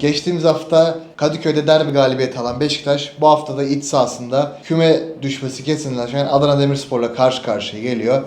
Geçtiğimiz hafta Kadıköy'de derbi galibiyeti alan Beşiktaş bu hafta da iç sahasında küme düşmesi kesinleşen Adana Demirspor'la karşı karşıya geliyor.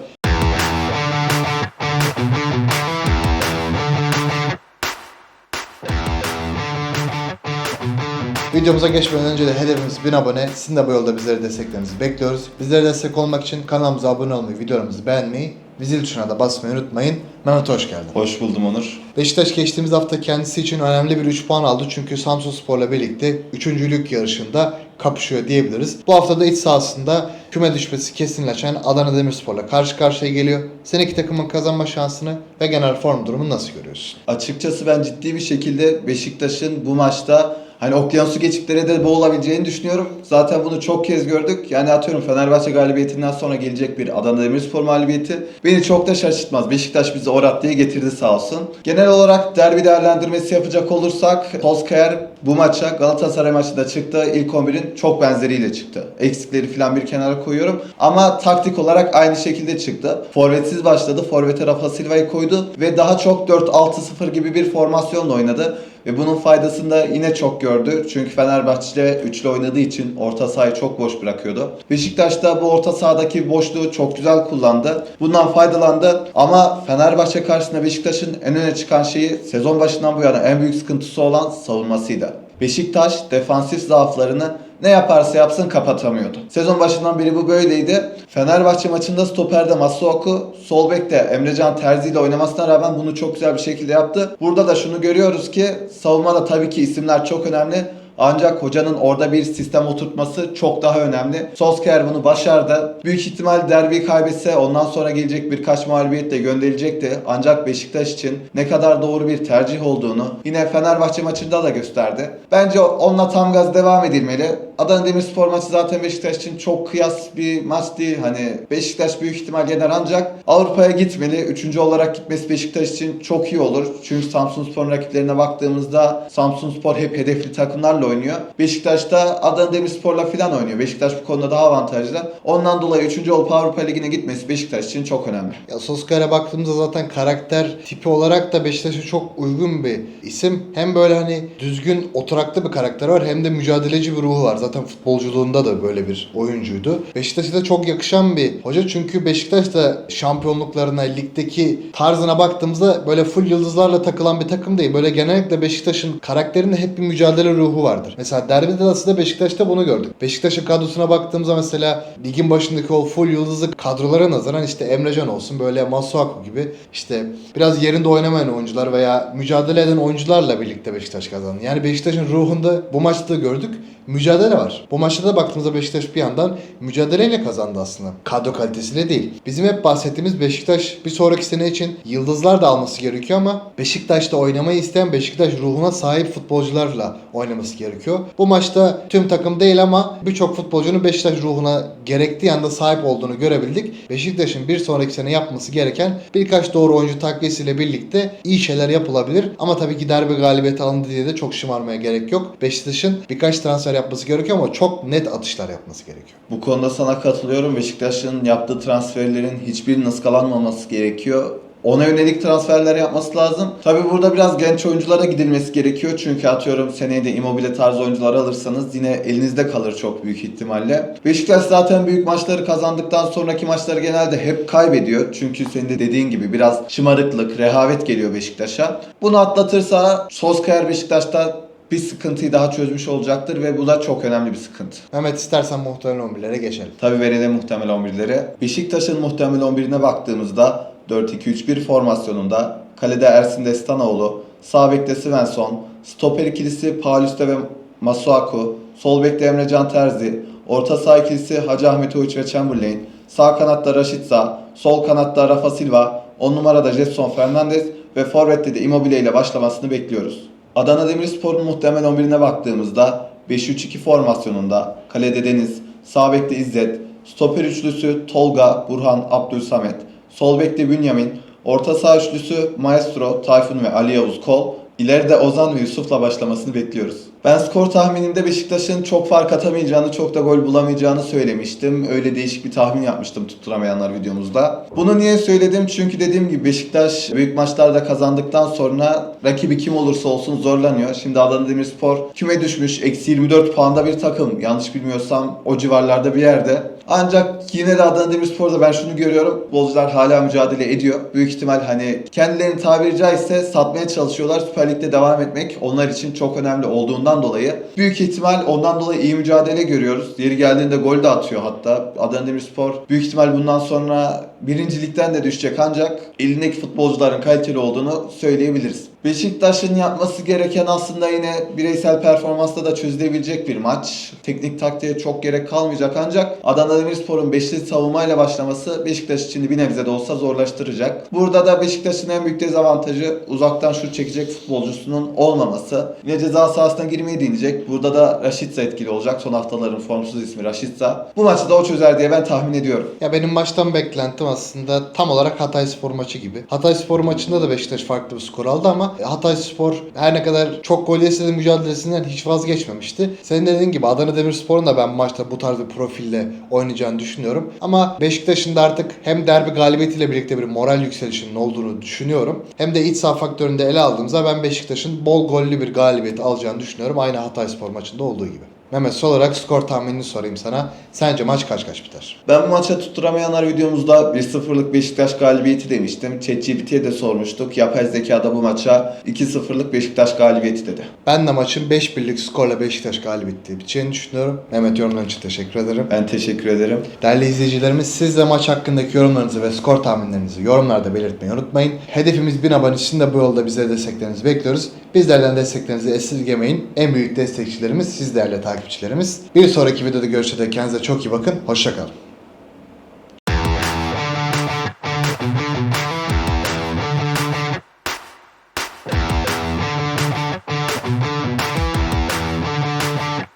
Videomuza geçmeden önce de hedefimiz 1000 abone. Sizin de bu yolda bizlere desteklerinizi bekliyoruz. Bizlere destek olmak için kanalımıza abone olmayı, videolarımızı beğenmeyi, ve zil tuşuna da basmayı unutmayın. Mehmet hoş geldin. Hoş buldum Onur. Beşiktaş geçtiğimiz hafta kendisi için önemli bir 3 puan aldı. Çünkü Samsun Spor'la birlikte 3. yarışında kapışıyor diyebiliriz. Bu hafta da iç sahasında küme düşmesi kesinleşen Adana Demirspor'la karşı karşıya geliyor. Sen iki takımın kazanma şansını ve genel form durumunu nasıl görüyorsun? Açıkçası ben ciddi bir şekilde Beşiktaş'ın bu maçta hani okyanusu geçiklere de boğulabileceğini düşünüyorum. Zaten bunu çok kez gördük. Yani atıyorum Fenerbahçe galibiyetinden sonra gelecek bir Adana Demirspor mağlubiyeti beni çok da şaşırtmaz. Beşiktaş bizi o raddeye getirdi sağ olsun. Genel olarak derbi değerlendirmesi yapacak olursak Solskjaer bu maça Galatasaray maçında çıktı. İlk 11'in çok benzeriyle çıktı. Eksikleri falan bir kenara koyuyorum. Ama taktik olarak aynı şekilde çıktı. Forvetsiz başladı. Forvete Rafa Silva'yı koydu ve daha çok 4-6-0 gibi bir formasyonla oynadı. Ve bunun faydasını da yine çok gördü. Çünkü Fenerbahçe üçlü oynadığı için orta sahayı çok boş bırakıyordu. Beşiktaş da bu orta sahadaki boşluğu çok güzel kullandı. Bundan faydalandı. Ama Fenerbahçe karşısında Beşiktaş'ın en öne çıkan şeyi sezon başından bu yana en büyük sıkıntısı olan savunmasıydı. Beşiktaş defansif zaaflarını ne yaparsa yapsın kapatamıyordu. Sezon başından beri bu böyleydi. Fenerbahçe maçında stoperde Masuaku, sol bekte Emrecan Terzi ile oynamasına rağmen bunu çok güzel bir şekilde yaptı. Burada da şunu görüyoruz ki savunmada tabii ki isimler çok önemli. Ancak hocanın orada bir sistem oturtması çok daha önemli. Solskjaer bunu başardı. Büyük ihtimal derbi kaybetse ondan sonra gelecek birkaç mağlubiyetle gönderilecekti. Ancak Beşiktaş için ne kadar doğru bir tercih olduğunu yine Fenerbahçe maçında da gösterdi. Bence onunla tam gaz devam edilmeli. Adana Demirspor maçı zaten Beşiktaş için çok kıyas bir maç değil. Hani Beşiktaş büyük ihtimal yener ancak Avrupa'ya gitmeli. Üçüncü olarak gitmesi Beşiktaş için çok iyi olur. Çünkü Samsunspor'un rakiplerine baktığımızda Samsunspor hep hedefli takımlarla oynuyor. Beşiktaş da Adana Demirspor'la falan oynuyor. Beşiktaş bu konuda daha avantajlı. Ondan dolayı 3. olup Avrupa Ligi'ne gitmesi Beşiktaş için çok önemli. Ya Solskjaer'e baktığımızda zaten karakter tipi olarak da Beşiktaş'a çok uygun bir isim. Hem böyle hani düzgün oturaklı bir karakter var hem de mücadeleci bir ruhu var. Zaten futbolculuğunda da böyle bir oyuncuydu. Beşiktaş'a da çok yakışan bir hoca çünkü Beşiktaş da şampiyonluklarına, ligdeki tarzına baktığımızda böyle full yıldızlarla takılan bir takım değil. Böyle genellikle Beşiktaş'ın karakterinde hep bir mücadele ruhu vardır. Mesela derbide de aslında Beşiktaş'ta bunu gördük. Beşiktaş'ın kadrosuna baktığımızda mesela ligin başındaki o full yıldızlı kadrolara nazaran işte Emrecan olsun böyle Masuaku gibi işte biraz yerinde oynamayan oyuncular veya mücadele eden oyuncularla birlikte Beşiktaş kazandı. Yani Beşiktaş'ın ruhunda bu maçta gördük mücadele var. Bu maçta da baktığımızda Beşiktaş bir yandan mücadeleyle kazandı aslında. Kadro kalitesiyle değil. Bizim hep bahsettiğimiz Beşiktaş bir sonraki sene için yıldızlar da alması gerekiyor ama Beşiktaş'ta oynamayı isteyen Beşiktaş ruhuna sahip futbolcularla oynaması gerekiyor. Bu maçta tüm takım değil ama birçok futbolcunun Beşiktaş ruhuna gerektiği anda sahip olduğunu görebildik. Beşiktaş'ın bir sonraki sene yapması gereken birkaç doğru oyuncu takviyesiyle birlikte iyi şeyler yapılabilir. Ama tabii ki derbi galibiyeti alındı diye de çok şımarmaya gerek yok. Beşiktaş'ın birkaç transfer yapması gerekiyor ama çok net atışlar yapması gerekiyor. Bu konuda sana katılıyorum. Beşiktaş'ın yaptığı transferlerin hiçbirinin ıskalanmaması gerekiyor. Ona yönelik transferler yapması lazım. Tabi burada biraz genç oyunculara gidilmesi gerekiyor. Çünkü atıyorum seneye de Immobile tarzı oyuncular alırsanız yine elinizde kalır çok büyük ihtimalle. Beşiktaş zaten büyük maçları kazandıktan sonraki maçları genelde hep kaybediyor. Çünkü senin de dediğin gibi biraz şımarıklık, rehavet geliyor Beşiktaş'a. Bunu atlatırsa Solskjaer Beşiktaş'ta bir sıkıntıyı daha çözmüş olacaktır ve bu da çok önemli bir sıkıntı. Mehmet istersen muhtemelen 11'lere geçelim. Tabi verelim muhtemel 11'leri. Beşiktaş'ın muhtemel 11'ine baktığımızda 4-2-3-1 formasyonunda kalede Ersin Destanoğlu, sağ bekte Svensson, stoper ikilisi Paulista ve Masuaku, sol bekte Emrecan Terzi, orta saha ikilisi Hacı Ahmet Oğuç ve Chamberlain, sağ kanatta Rashica, sol kanatta Rafa Silva, 10 numarada Jetson Fernandez ve forvette de Immobile ile başlamasını bekliyoruz. Adana Demirspor'un muhtemel 11'ine baktığımızda 5-3-2 formasyonunda kalede Deniz, sağ bekte İzzet, stoper üçlüsü Tolga, Burhan, Abdülsamet, sol bekte Bünyamin, orta saha üçlüsü Maestro, Tayfun ve Ali Yavuz Kol İleride Ozan ve Yusuf'la başlamasını bekliyoruz. Ben skor tahminimde Beşiktaş'ın çok fark atamayacağını, çok da gol bulamayacağını söylemiştim. Öyle değişik bir tahmin yapmıştım tutturamayanlar videomuzda. Bunu niye söyledim? Çünkü dediğim gibi Beşiktaş büyük maçlarda kazandıktan sonra rakibi kim olursa olsun zorlanıyor. Şimdi Adana Demirspor küme düşmüş, eksi 24 puanda bir takım. Yanlış bilmiyorsam o civarlarda bir yerde. Ancak yine de Adana Demirspor'da ben şunu görüyorum. Futbolcular hala mücadele ediyor. Büyük ihtimal hani kendilerinin tabiri caizse satmaya çalışıyorlar. Süper Lig'de devam etmek onlar için çok önemli olduğundan dolayı. Büyük ihtimal ondan dolayı iyi mücadele görüyoruz. Yeri geldiğinde gol de atıyor hatta. Adana Demirspor büyük ihtimal bundan sonra birincilikten de düşecek ancak elindeki futbolcuların kaliteli olduğunu söyleyebiliriz. Beşiktaş'ın yapması gereken aslında yine bireysel performansla da çözülebilecek bir maç. Teknik taktiğe çok gerek kalmayacak ancak Adana Demirspor'un beşli savunmayla başlaması Beşiktaş için bir nebze de olsa zorlaştıracak. Burada da Beşiktaş'ın en büyük dezavantajı uzaktan şut çekecek futbolcusunun olmaması. Ve ceza sahasına girmeyi deneyecek. Burada da Raşitsa etkili olacak. Son haftaların formsuz ismi Raşitsa. Bu maçı da o çözer diye ben tahmin ediyorum. Ya benim maçtan beklentim aslında tam olarak Hatay Spor maçı gibi. Hatay Spor maçında da Beşiktaş farklı bir skor aldı ama Hatay Spor her ne kadar çok gol yese de mücadelesinden hiç vazgeçmemişti. Senin dediğin gibi Adana Demirspor'un da ben maçta bu tarz bir profille oynayacağını düşünüyorum. Ama Beşiktaş'ın da artık hem derbi galibiyetiyle birlikte bir moral yükselişinin olduğunu düşünüyorum. Hem de iç saha faktöründe ele aldığımızda ben Beşiktaş'ın bol gollü bir galibiyet alacağını düşünüyorum. Aynı Hatay Spor maçında olduğu gibi. Mehmet son olarak skor tahminini sorayım sana. Sence maç kaç kaç biter? Ben bu maça tutturamayanlar videomuzda 1-0'lık Beşiktaş galibiyeti demiştim. ChatGPT'ye de sormuştuk. Yapay zekada bu maça 2-0'lık Beşiktaş galibiyeti dedi. Ben de maçın 5-1'lik skorla Beşiktaş galibiyeti biteceğini düşünüyorum. Mehmet yorumların için teşekkür ederim. Ben teşekkür ederim. Değerli izleyicilerimiz siz de maç hakkındaki yorumlarınızı ve skor tahminlerinizi yorumlarda belirtmeyi unutmayın. Hedefimiz 1000 abone için de bu yolda bizlere desteklerinizi bekliyoruz. Bizlerden desteklerinizi esirgemeyin. En büyük destekçilerimiz siz değerli takipçilerimiz. Bir sonraki videoda görüşene kendinize çok iyi bakın. Hoşçakalın.